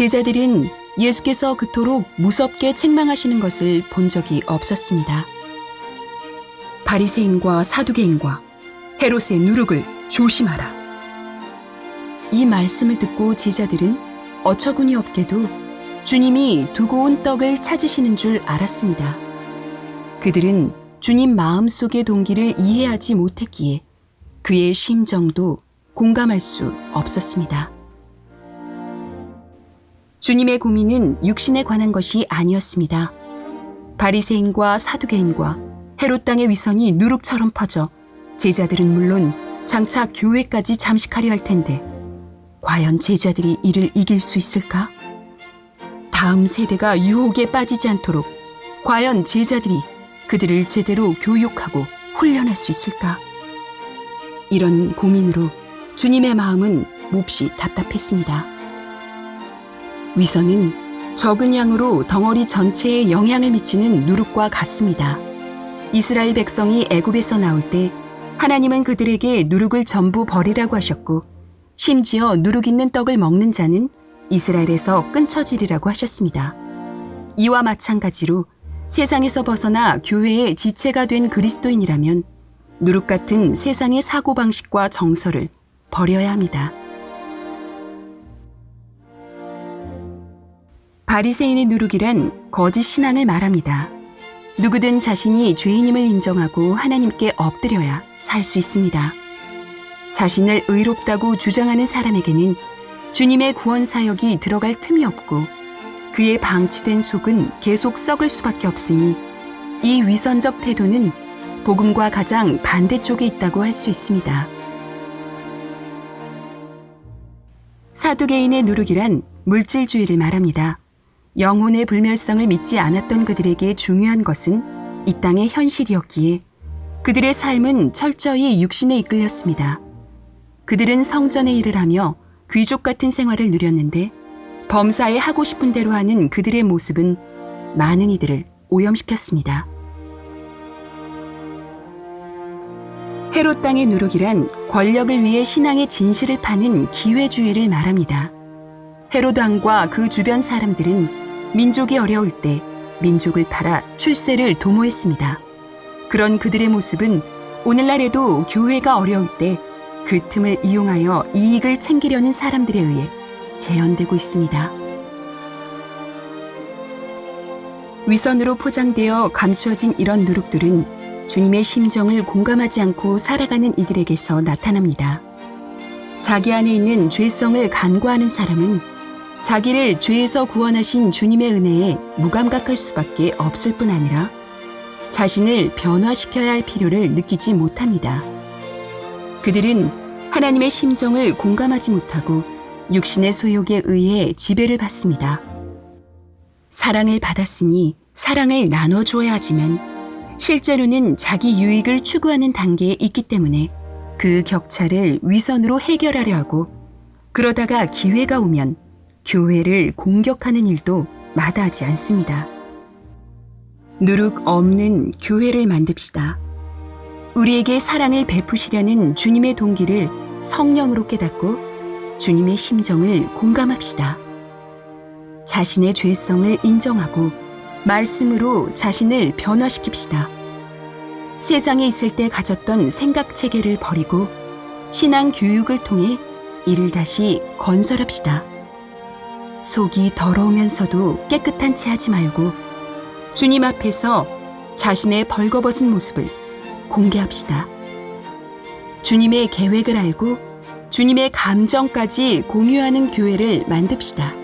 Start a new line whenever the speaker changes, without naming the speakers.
제자들은 예수께서 그토록 무섭게 책망하시는 것을 본 적이 없었습니다. 바리새인과 사두개인과 헤롯의 누룩을 조심하라. 이 말씀을 듣고 제자들은 어처구니 없게도 주님이 두고 온 떡을 찾으시는 줄 알았습니다. 그들은 주님 마음속의 동기를 이해하지 못했기에 그의 심정도 공감할 수 없었습니다. 주님의 고민은 육신에 관한 것이 아니었습니다. 바리새인과 사두개인과 헤롯 땅의 위선이 누룩처럼 퍼져 제자들은 물론 장차 교회까지 잠식하려 할 텐데 과연 제자들이 이를 이길 수 있을까? 다음 세대가 유혹에 빠지지 않도록 과연 제자들이 그들을 제대로 교육하고 훈련할 수 있을까? 이런 고민으로 주님의 마음은 몹시 답답했습니다. 위선은 적은 양으로 덩어리 전체에 영향을 미치는 누룩과 같습니다. 이스라엘 백성이 애굽에서 나올 때 하나님은 그들에게 누룩을 전부 버리라고 하셨고 심지어 누룩 있는 떡을 먹는 자는 이스라엘에서 끊쳐지리라고 하셨습니다. 이와 마찬가지로 세상에서 벗어나 교회의 지체가 된 그리스도인이라면 누룩 같은 세상의 사고방식과 정서를 버려야 합니다. 바리새인의 누룩이란 거짓 신앙을 말합니다. 누구든 자신이 죄인임을 인정하고 하나님께 엎드려야 살 수 있습니다. 자신을 의롭다고 주장하는 사람에게는 주님의 구원 사역이 들어갈 틈이 없고 그의 방치된 속은 계속 썩을 수밖에 없으니 이 위선적 태도는 복음과 가장 반대쪽에 있다고 할 수 있습니다. 사두개인의 누룩이란 물질주의를 말합니다. 영혼의 불멸성을 믿지 않았던 그들에게 중요한 것은 이 땅의 현실이었기에 그들의 삶은 철저히 육신에 이끌렸습니다. 그들은 성전에 일을 하며 귀족 같은 생활을 누렸는데 범사에 하고 싶은 대로 하는 그들의 모습은 많은 이들을 오염시켰습니다. 헤롯 땅의 누룩이란 권력을 위해 신앙의 진실을 파는 기회주의를 말합니다. 헤롯 왕과 그 주변 사람들은 민족이 어려울 때 민족을 팔아 출세를 도모했습니다. 그런 그들의 모습은 오늘날에도 교회가 어려울 때 그 틈을 이용하여 이익을 챙기려는 사람들에 의해 재현되고 있습니다. 위선으로 포장되어 감추어진 이런 누룩들은 주님의 심정을 공감하지 않고 살아가는 이들에게서 나타납니다. 자기 안에 있는 죄성을 간과하는 사람은 자기를 죄에서 구원하신 주님의 은혜에 무감각할 수밖에 없을 뿐 아니라 자신을 변화시켜야 할 필요를 느끼지 못합니다. 그들은 하나님의 심정을 공감하지 못하고 육신의 소욕에 의해 지배를 받습니다. 사랑을 받았으니 사랑을 나눠줘야 하지만 실제로는 자기 유익을 추구하는 단계에 있기 때문에 그 격차를 위선으로 해결하려 하고 그러다가 기회가 오면 교회를 공격하는 일도 마다하지 않습니다. 누룩 없는 교회를 만듭시다. 우리에게 사랑을 베푸시려는 주님의 동기를 성령으로 깨닫고 주님의 심정을 공감합시다. 자신의 죄성을 인정하고 말씀으로 자신을 변화시킵시다. 세상에 있을 때 가졌던 생각 체계를 버리고 신앙 교육을 통해 이를 다시 건설합시다. 속이 더러우면서도 깨끗한 채 하지 말고 주님 앞에서 자신의 벌거벗은 모습을 공개합시다. 주님의 계획을 알고 주님의 감정까지 공유하는 교회를 만듭시다.